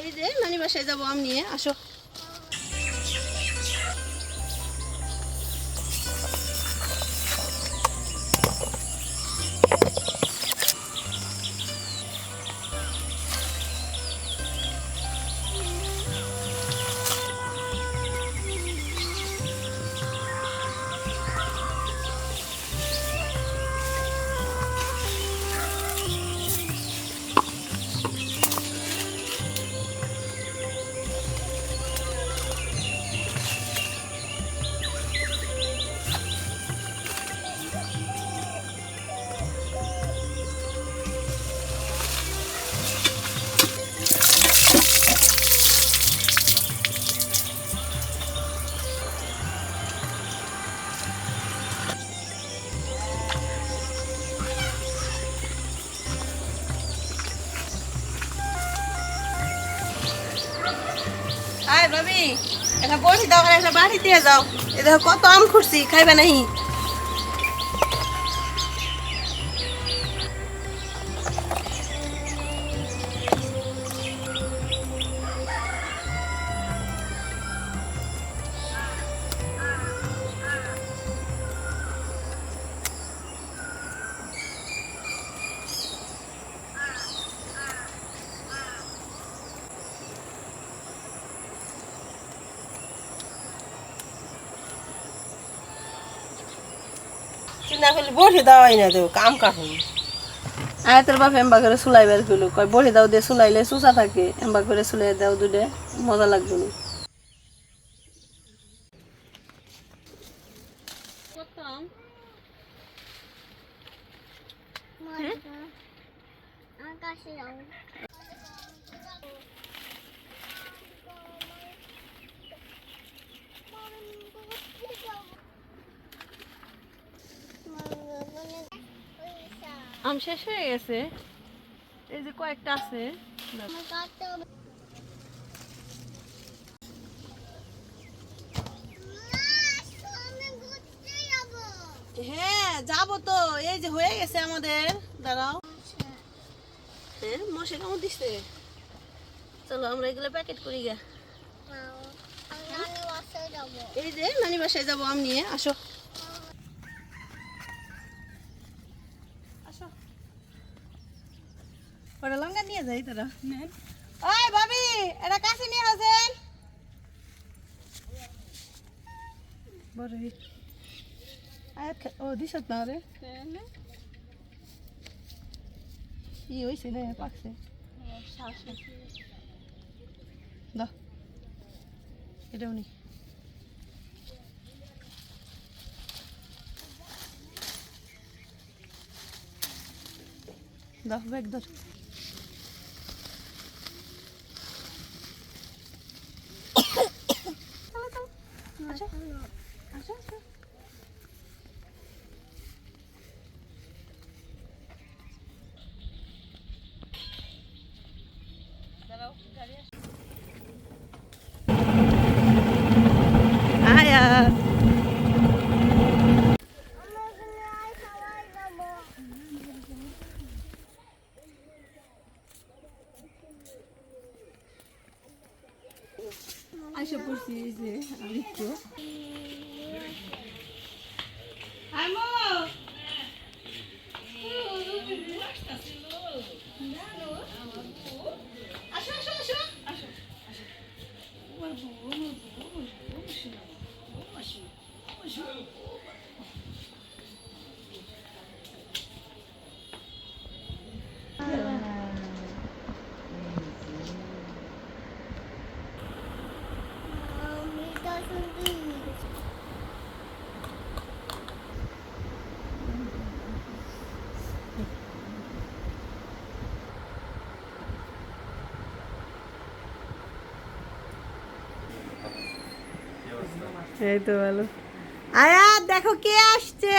এই যে নানি বাসায় যাব আম নিয়ে। আসো। ভাবি একটা বড়ি দাও এটা একটা বাড়ি দিয়ে যাও। এ দেখো কত আম খুঁড়ছি, খাইবে নাহি? চিন্তা করলে বড়ি দাওয়াই না দেও কাম কাহুন আয় তোর বাপ এম্বা করে সুলাই বের করল কয় বড়ি দাও দিয়ে সুলাইলে সুসা থাকে এম্বা করে সুলাই দাও দুটে মজা লাগবে না। আম শেষ হয়ে গেছে। এই যে কয়েকটা আছে। হ্যাঁ যাব তো। এই যে হয়ে গেছে আমাদের। দাঁড়াও। হ্যাঁ মশে কামড় দিচ্ছে চলো আমরা এগুলো প্যাকেট করি গা এই যে নানি বাসায় যাব আম নিয়ে। আসো। ওটা লঙ্কা নিয়ে যাই তোরা। ওই ভাবি এটা কাছে নিয়ে আসেন। বড় ও দিশত না রে। ই হয়েছে না পাকছে। দাও। এটাও নি দাও ব্যাগ ধর আসো আসো আসো আয়াত আশা করছি এই যে আদিত্য আমো আসো আসো আসো আসো এই তো ভালো। আয়া দেখো কে আসছে।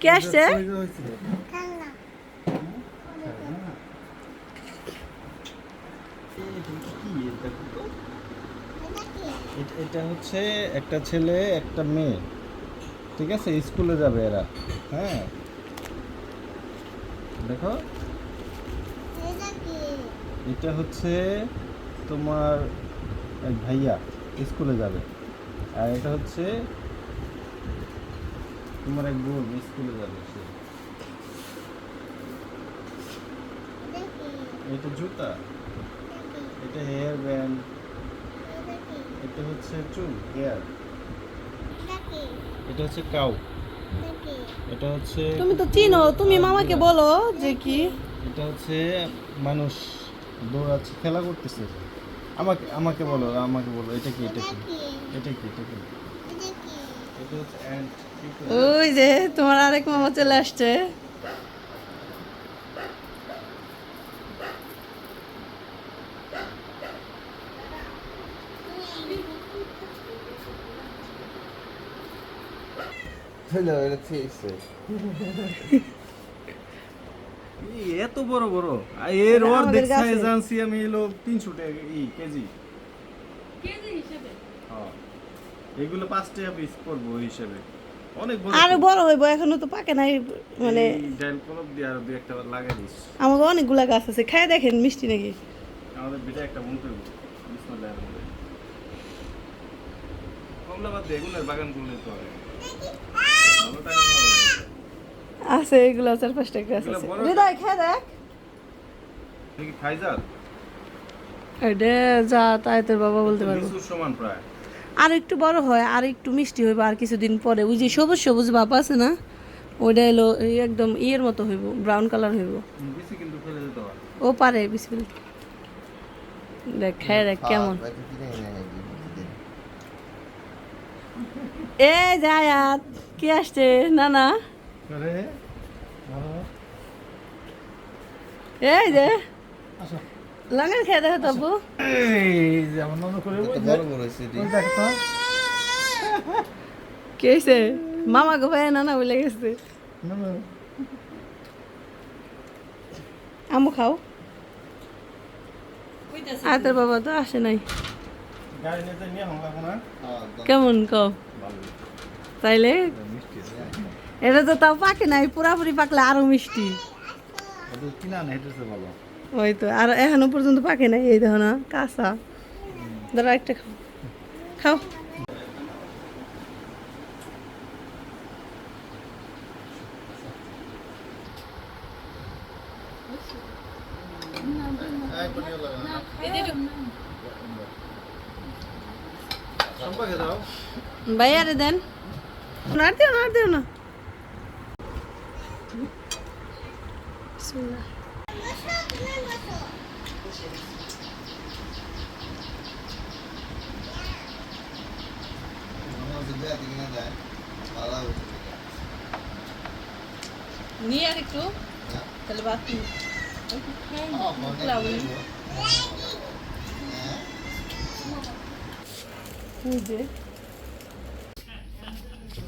কে আসছে? এটা হচ্ছে একটা ছেলে একটা মেয়ে। ঠিক আছে? স্কুলে যাবে এরা। হ্যাঁ? দেখো। এটা হচ্ছে তোমার এক ভাইয়া স্কুলে যাবে। আর এটা হচ্ছে তোমার এক বোন স্কুলে যাবে সে। এটা জুতা? এটা হেয়ার ব্যান্ড এটা হচ্ছে চুল হেয়ার এটা হচ্ছে কাউ এটা হচ্ছে তুমি তো চিনো তুমি মামাকে বলো যে কি? এটা হচ্ছে মানুষ। দৌড়াচ্ছে খেলা করতেছে। আমাকে আমাকে বলো আমাকে বলো এটা কি এটা কি? এটা কি? এটা কি। ওই যে তোমার আরেক মামা চলে আসছে। ই, এত বড় বড়। এর ওর আমাদের দেখ গাছে। সাইজ আনছি আমি এলো তিনশো টাকা ই কেজি। হ্যাঁ। এগুলো পাঁচ টাকা পিস করব হিসেবে। অনেক বড় আরও বড় হইব এখনও তো পাকে নাই মানে ডাল কলম দিয়ে আর দুই একটা লাগাই দিস। আমাকে অনেকগুলা গাছ আছে খাই দেখেন মিষ্টি নাকি? আমাদের বিটা একটা মন করব। বিসমিল্লাহ কমলা বাদ দিয়ে এগুলোর বাগান করলে তো হয় ভালো টাকা। আছে এগুলো চার পাঁচটা গাছ আছে। হৃদয় খাই দেখ। এটা যা তাই তোর বাবা বলতে পারব। সমান প্রায়। আর একটু বড় হয় আর একটু মিষ্টি হইব আর কিছুদিন পরে। ওই যে সবুজ সবুজ ভাব আছে না ওইটা এলো একদম ইয়ের মতো হইব ব্রাউন কালার হইব। বেশি কিন্তু ফেলে দিতে ও পারে বিসমিল দেখ খাই দেখ কেমন। এ জায়াত কি আসছে? না না আরে এই যে লাঙ্গের খেয়ে দেখো তবু এই যে আমার নজর করে ওই যে- ওই দেখ তো। কে হয়েছে মামা গো ভাই না না বলে গেছে। আমু খাও। আর তোর বাবা তো আসে নাই। কোনা কেমন কও? তাইলে মিষ্টি এটা তো তাও পাকে নাই পুরাপুরি পাকলে আরও মিষ্টি। না ওই তো আর এখনও পর্যন্ত পাকে নাই এই দেখো না কাঁচা। দাঁড়া একটা খাও। খাও। ভাইয়ারে দেন। নাড় দিও নাড় দিও না। নিয়ে আর একটু তাহলে বাদ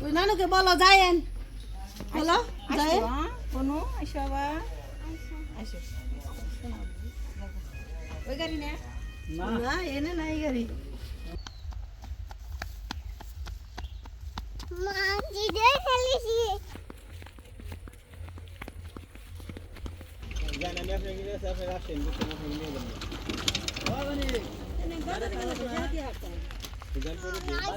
ওই নানুকে বলো যায়েন। বলো যায়েন। কোনো আবার আসো ওই গাড়ি না। না। এনে নাই গাড়ি। জানি আমি আপনাকে গেছে আপনি আসেন বুঝতে না আপনি নিয়ে যাবেন হ্যাঁ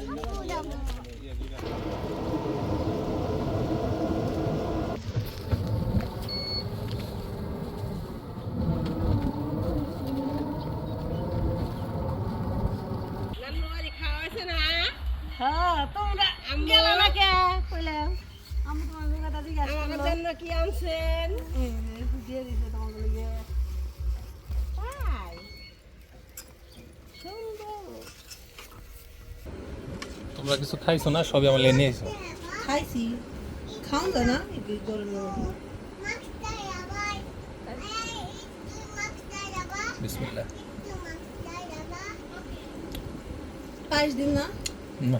তোমরা গেল না কে কইলাম আমি তোমার কথা জিজ্ঞাসা আমার জন্য কি আনছেন? এই দিয়ে দিছে তোমার লগে। তাই সুন্দর। তোমরা কিছু খাইছো না? সবই আমার লেনে এসো খাইছি। খাও না? এই বিসমিল্লাহ। পায়েস দিন না? না।